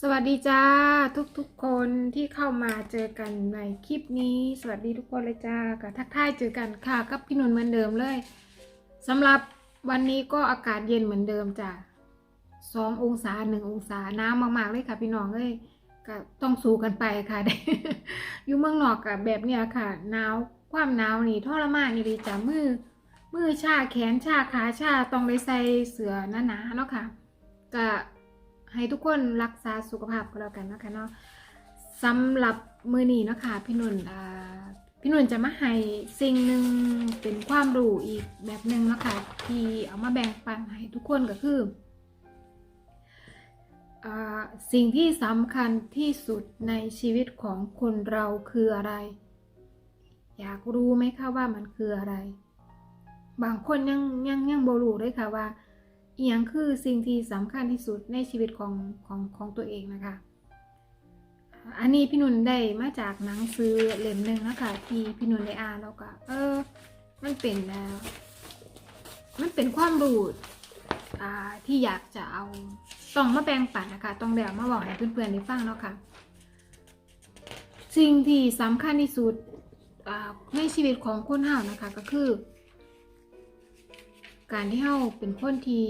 สวัสดีจ้าทุกๆคนที่เข้ามาเจอกันในคลิปนี้ สวัสดีทุกคนเลยจ้ากับทักทายเจอกันค่ะกับพี่นุ่นเหมือนเดิมเลยสำหรับวันนี้ก็อากาศเย็นเหมือนเดิมจ้ะสององศาหนึ่งองศาหน้ำมากๆเลยค่ะ พี่น้องเลยก็ต้องสู้กันไปค่ะอยู่เมืองนอกกับแบบเนี้ยค่ะหนาวความหนาวนี่ทรมานนี่ดีจ้ะมือมือชาแขนชาขาชาต้องได้ใส่เสื้อหนาๆเนาะค่ะก็ ให้ทุกคนรักษาสุขภาพก็แล้วกันนะคะเนาะสำหรับมือนี้เนาะคะพี่นุ่นพี่นุ่นจะมาให้สิ่งหนึ่งเป็นความรู้อีกแบบหนึ่งเนาะคะที่เอามาแบ่งปันให้ทุกคนก็คืออสิ่งที่สำคัญที่สุดในชีวิตของคนเราคืออะไร อยากรู้ไหมคะว่ามันคืออะไร บางคนยังยังยังบรู้เลยค่ะว่า อียงคือสิ่งที่สำคัญที่สุดในชีวิตของของของตัวเองนะคะ อันนี้พี่นุ่นได้มาจากหนังสือเล่มหนึ่งนะคะที่พี่นุ่นได้อ่านแล้วก็เออ มันเป็นอ่ามันเป็นความรู้ที่อยากจะเอาต้องมาแบ่งปันนะคะ ต้องเดี๋ยวมาบอกให้เพื่อนๆได้ฟังเนาะค่ะ สิ่งที่สำคัญที่สุดในชีวิตของคนเฮานะคะก็คือ การที่เฮาเป็นคนที่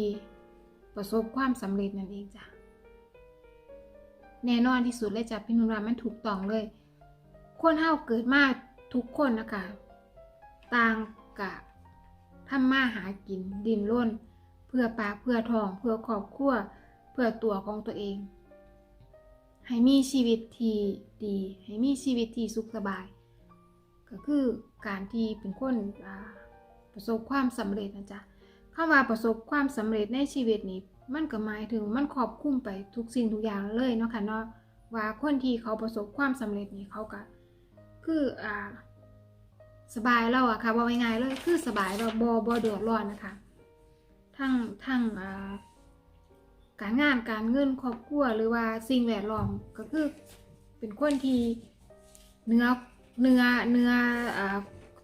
ประสบความสำเร็จนั่นเองจ้ะแน่นอนที่สุดเลยจ้ะพี่นุ่นว่ามันถูกต้องเลย คนเฮาเกิดมาทุกคนนะคะต่างกะทำมาหากินดินร่น เพื่อปากเพื่อทอง เพื่อครอบครัวเพื่อตัวของตัวเอง ให้มีชีวิตที่ดี ให้มีชีวิตที่สุขสบาย ก็คือการที่เป็นคนประสบความสำเร็จนะจ๊ะ คำว่าประสบความสำเร็จในชีวิตนี้ มันก็หมายถึงมันครอบคลุมไปทุกสิ่งทุกอย่างเลยเนาะค่ะเนาะว่าคนที่เขาประสบความสำเร็จนี่เขาก็คืออ่าสบายเราอะค่ะว่าง่ายๆเลยคือสบายเราบอบอเดือดร้อนนะคะ ทั้งทั้งอ่าการงานการเงินครอบครัวหรือว่าสิ่งแวดล้อมก็คือเป็นคนที่เนื้อเนื้อเนื้ออ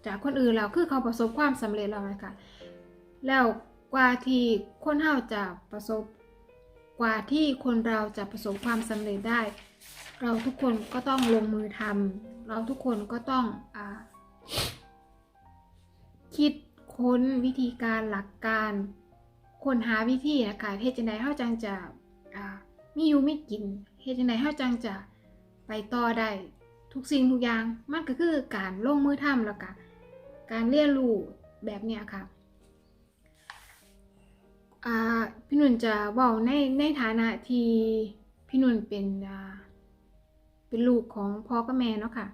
จากคนอื่นแล้วคือเขาประสบความสำเร็จแล้วนะคะ แล้วกว่าที่คนเฮาจะประสบ กว่าที่คนเราจะประสบความสำเร็จได้ เราทุกคนก็ต้องลงมือทำเราทุกคนก็ต้องอคิดค้นวิธีการหลักการค้นหาวิธีนะคะเฮ็ดจังไดเฮาจังจะมีอยู่มีกินเฮ็ดจังไดเฮาจังจะไปต่อได้ทุกสิ่งทุกอย่างมันก็คือการลงมือทำแล้วก็การเรียนรู้แบบเนี้ยค่ะ อ่าพี่หนุ่นจะบอกในในฐานะที่พี่หนุ่นเป็นอ่าเป็นลูกของพ่อกับแม่เนาะค่ะ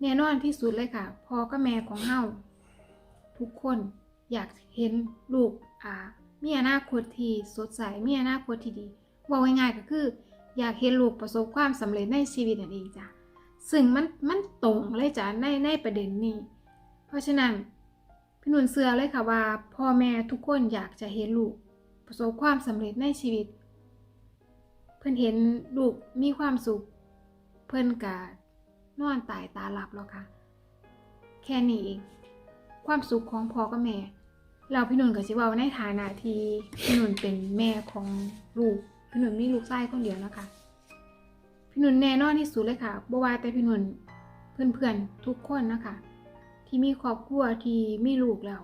แน่นอนที่สุดเลยค่ะพ่อกับแม่ของเฮาทุกคนอยากเห็นลูกอ่ามีอนาคตที่สดใสมีอนาคตที่ดีบอกง่ายๆก็คือ อยากเห็นลูกประสบความสำเร็จในชีวิตนั่นเองจ้ะซึ่งมันมันตรงเลยจ้ะในในประเด็นนี้ เพราะฉะนั้น พี่หนุนเสือเลยค่ะว่า พ่อแม่ทุกคนอยากจะเห็นลูกประสบความสำเร็จในชีวิต เพื่อนเห็นลูกมีความสุข เพื่อนกะนอนตายตาหลับแล้วค่ะ แค่นี้เอง ความสุขของพ่อกับแม่ เราพี่หนุนกับชิว่าในฐานะที่พี่หนุนเป็นแม่ของลูก พี่หนุนมีลูกชายคนเดียวนะคะ พี่หนุนแน่นอนที่สุดเลยค่ะบ่ว่าแต่พี่หนุ่นเพื่อนๆทุกคนนะคะ ที่มีครอบครัวที่มีลูกแล้ว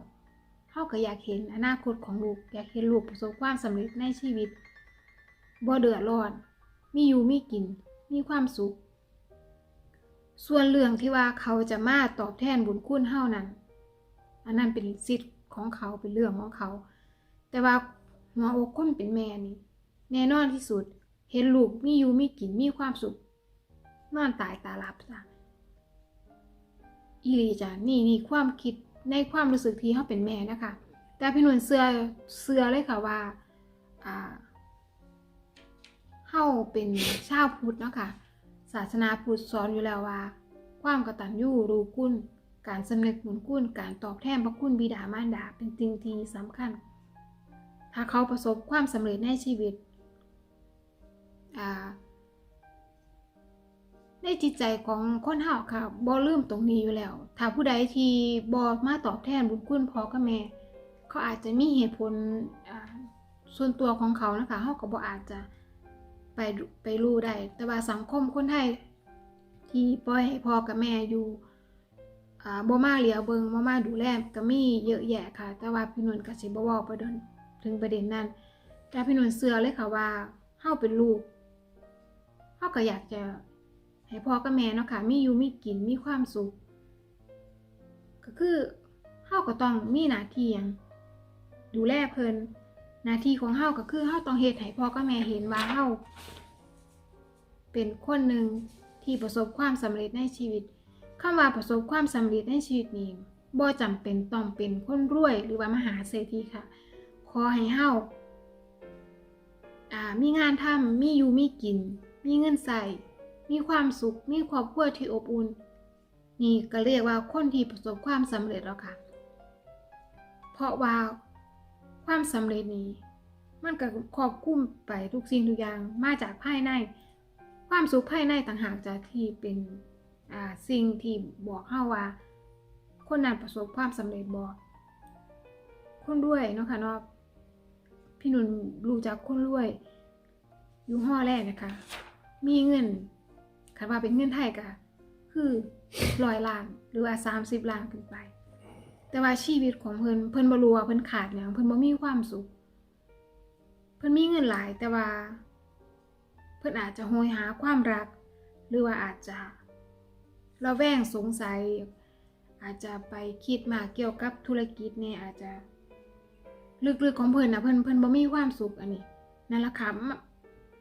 เขาก็อยากเห็นอนาคตของลูก อยากเห็นลูกประสบความสำเร็จในชีวิตบ่เดือดร้อน มีอยู่มีกิน มีความสุข ส่วนเรื่องที่ว่าเขาจะมาตอบแทนบุญคุณเฮานั้น อันนั้นเป็นสิทธิ์ของเขาเป็นเรื่องของเขา แต่ว่าหัวอกคนเป็นแม่นี่แน่นอนที่สุด เห็นลูกมีอยู่มีกินมีความสุขนอนตายตาหลับจ้ะ อีหลีจ้ะนี่นี่ความคิดในความรู้สึกที่เขาเป็นแม่นะคะ แต่พี่หนุ่นเสือเสือเลยค่ะว่าอ่าเขาเป็นชาวพุทธเนาะค่ะศาสนาพุทธสอนอยู่แล้วว่า ความกตัญญูรู้คุณการสำนึกบุญคุณการตอบแทนพระคุณบิดามารดาเป็นสิ่งที่สำคัญ ถ้าเขาประสบความสำเร็จในชีวิตอ่า ในจิตใจของคนเฮาค่ะบ่ลืมตรงนี้อยู่แล้ว ถ้าผู้ใดที่บ่มาตอบแทนบุญคุณพ่อกับแม่ เขาอาจจะมีเหตุผลส่วนตัวของเขานะคะเฮาก็บ่อาจจะไปไปรู้ได้ แต่ว่าสังคมคนไทย ที่ปล่อยให้พ่อกับแม่อยู่บ่มาเหลียวเบิงบ่มาดูแลก็มีเยอะแยะค่ะ แต่ว่าพี่นุ่นก็สิบ่เว้าประเด็นถึงประเด็นนั้น แต่พี่นุ่นเชื่อเลยค่ะว่าเฮาเป็นลูกเฮาก็อยากจะ ให้พ่อกับแม่เนาะค่ะมีอยู่มีกินมีความสุข ก็คือเฮาก็ต้องมีหน้าที่หยังดูแลเพิ่นหน้าที่ของเฮาก็คือเฮาต้องเฮ็ดให้พ่อกับแม่เห็นว่าเฮาเป็นคนหนึ่งที่ประสบความสำเร็จในชีวิตคำว่าประสบความสำเร็จในชีวิตนี้บ่จำเป็นต้องเป็นคนรวยหรือว่ามหาเศรษฐีค่ะ ขอให้เฮาอ่ามีงานทำมีอยู่มีกิน มีเงินใส่ มีความสุข มีครอบครัวที่อบอุ่น นี่ก็เรียกว่าคนที่ประสบความสำเร็จแล้วค่ะ เพราะว่าความสำเร็จนี้ มันก็ครอบคลุมไปทุกสิ่งทุกอย่างมาจากภายใน ความสุขภายในต่างหากจากที่เป็นสิ่งที่บอกเฮาว่า คนนั้นประสบความสำเร็จบ่คนรวยเนาะค่ะเนาะพี่นุ่นรู้จักคนรวย อยู่ห้อแรกนะคะ มีเงิน คันว่าเป็นเงินไทยก็คือร้อยล้านหรือว่าสามสิบล้านขึ้นไป แต่ว่าชีวิตของเพิ่นเพิ่นบ่รู้ว่าเพิ่นขาดหยังเพิ่นบ่มีความสุข เพิ่นมีเงินหลายแต่ว่า เพิ่นอาจจะโหยหาความรัก หรือว่าอาจจะระแวงสงสัย อาจจะไปคิดมากเกี่ยวกับธุรกิจเนี่ยอาจจะ ลึกๆของเพิ่นนะเพิ่นเพิ่นบ่มีความสุขอันนี้นั่นละค่ะ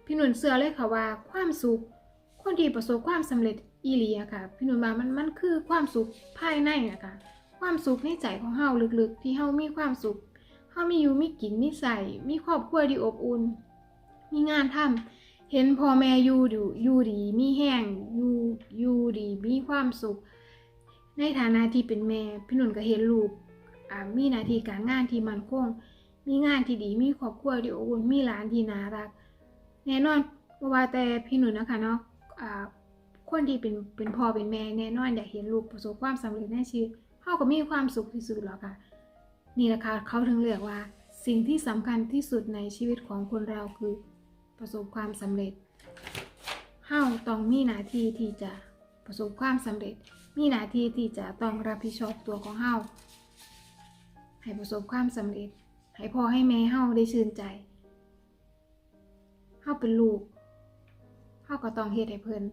พี่หนุนเชื่อเลยค่ะว่าความสุข คนที่ประสบความสำเร็จอีหลีอะค่ะพี่นุ่นมามันมันคือความสุขภายในอะค่ะความสุขในใจของเฮาลึกๆ ที่เฮามีความสุขเฮามีอยู่มีกินมีใส่มีครอบครัวที่อบอุ่น มีงานทำเห็นพ่อแม่อยู่ดูอยู่ดีมีแห้งอยู่อยู่ดีมีความสุข ในฐานะที่เป็นแม่พี่นุ่นก็เห็นลูกอ่ามีหน้าที่การงานที่มั่นคง มีงานที่ดีมีครอบครัวที่อบอุ่นมีหลานที่น่ารัก แน่นอนว่าแต่พี่หนุ่นนะคะเนาะอ่า คนที่เป็นเป็นพ่อเป็นแม่แน่นอนอยากเห็นลูกประสบความสำเร็จในชีวิตเขาก็มีความสุขที่สุดแล้วค่ะนี่แหละค่ะเขาถึงเรียกว่า สิ่งที่สำคัญที่สุดในชีวิตของคนเราคือประสบความสำเร็จเฮาต้องมีหน้าที่ที่จะประสบความสำเร็จ มีหน้าที่ที่จะต้องรับผิดชอบตัวของเฮาให้ประสบความสำเร็จ ให้พ่อให้แม่เฮาได้ชื่นใจเฮาเป็นลูกาก็ต้องเฮ็ดให้เพิ่น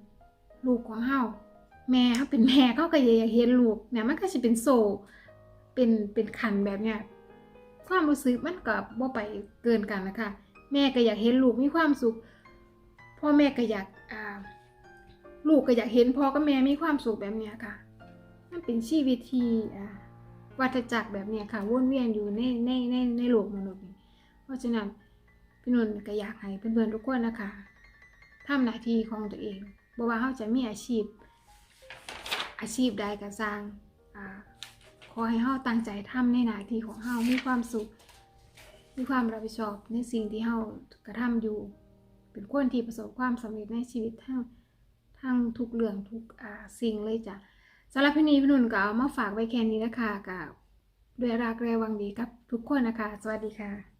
ลูกของเฮาแม่เฮาเป็นแม่เขาก็อยากเห็นลูกเนี่ยมันก็สิเป็นโซเป็นเป็นขันแบบเนี้ยความรู้สึกมันก็บ่ไปเกินกันนะคะแม่ก็อยากเห็นลูกมีความสุขพ่อแม่ก็อยากอ่าลูกก็อยากเห็นพ่อกับแม่มีความสุขแบบเนี้ยค่ะ มันเป็นชีวิตที่อ่าวัฏจักรแบบเนี้ยค่ะวนเวียนอยู่ในในในในโลกมนุษย์เพราะฉะนั้นพี่นนท์ก็อยากให้เพื่อนๆทุกคนนะคะ ทำหน้าที่ของตัวเองบ่ว่าเขาจะมีอาชีพ อาชีพใดก็สร้างอ่าขอให้เฮาตั้งใจทำในหน้าที่ของเฮามีความสุข มีความรับผิดชอบในสิ่งที่เฮากระทำอยู่ เป็นคนที่ประสบความสำเร็จในชีวิตทั้งทั้งทุกเรื่องทุกอ่าสิ่งเลยจ้ะสำหรับพี่นีพี่นุ่นก็เอามาฝากไว้แค่นี้นะคะกับด้วยรักแรวังดีกับทุกคนนะคะ สวัสดีค่ะ